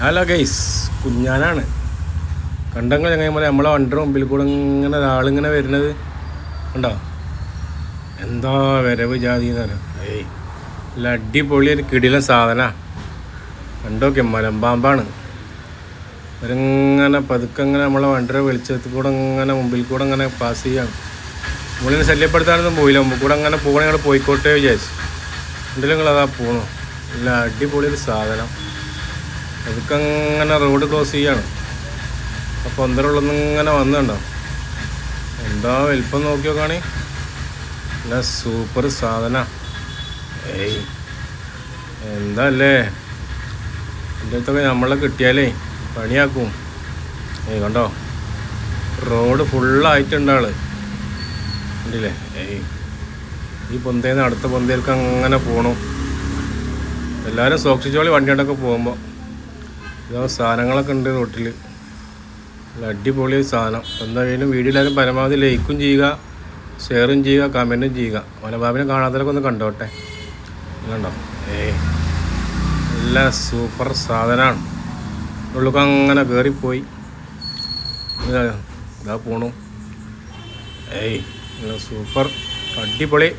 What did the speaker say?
Hello guys കുഞ്ഞാനാണ്. കണ്ടങ്ങൾ പോലെ നമ്മളെ വണ്ടിയുടെ മുമ്പിൽ കൂടെ ഇങ്ങനെ ഒരാളിങ്ങനെ വരുന്നത്. ഉണ്ടോ എന്താ വരവ് ജാതി എന്ന് ഏയ് നല്ല അടിപൊളി ഒരു കിടിലൻ സാധന. കണ്ടോക്കെ മലമ്പാമ്പാണ്. അവരിങ്ങനെ പതുക്കെ ഇങ്ങനെ നമ്മളെ വണ്ടിയുടെ വെളിച്ചത്തിൽ കൂടെ ഇങ്ങനെ മുമ്പിൽ കൂടെ ഇങ്ങനെ പാസ് ചെയ്യാണ് നമ്മളിങ്ങനെ ശല്യപ്പെടുത്താനൊന്നും പോയില്ല. മുമ്പ് കൂടെ അങ്ങനെ പോകണേ ഞങ്ങൾ പോയിക്കോട്ടെ വിചാരിച്ചു. എന്തെങ്കിലും നിങ്ങളതാ പോകണോ നല്ല അടിപൊളി ഒരു സാധനം. അതൊക്കെ അങ്ങനെ റോഡ് ക്രോസ് ചെയ്യാണ്. അപ്പോൾ അന്തരമുള്ളൊന്നും ഇങ്ങനെ വന്നുണ്ടോ എന്താ വലിപ്പം നോക്കി നോക്കുകയാണെ നല്ല സൂപ്പർ സാധന. ഏയ് എന്താ അല്ലേ എന്റെ അടുത്തൊക്കെ നമ്മളെ കിട്ടിയാലേ പണിയാക്കും. ഏയ് കണ്ടോ? റോഡ് ഫുള്ളായിട്ടുണ്ട് ആൾ. കണ്ടില്ലേ? ഏയ് ഈ പൊന്തേന്ന് അടുത്ത പൊന്തയിലേക്ക് അങ്ങനെ പോണു. എല്ലാവരും സൂക്ഷിച്ചോളി വണ്ടിയോടൊക്കെ പോകുമ്പോൾ ഇതാ സാധനങ്ങളൊക്കെ ഉണ്ട് റോട്ടിൽ അടിപൊളി സാധനം. എന്തായാലും വീഡിയോ എല്ലാവരും പരമാവധി ലൈക്കും ചെയ്യുക ഷെയറും ചെയ്യുക കമന്റും ചെയ്യുക. മലബാബിനെ കാണാത്തവരൊക്കെ ഒന്ന് കണ്ടോട്ടെ. കണ്ടോ? ഏ. നല്ല സൂപ്പർ സാധനമാണ് ഉള്ളിലേക്ക് അങ്ങനെ കയറിപ്പോയി ഇതാ പോണു. ഏയ് നല്ല സൂപ്പർ. അടിപൊളി.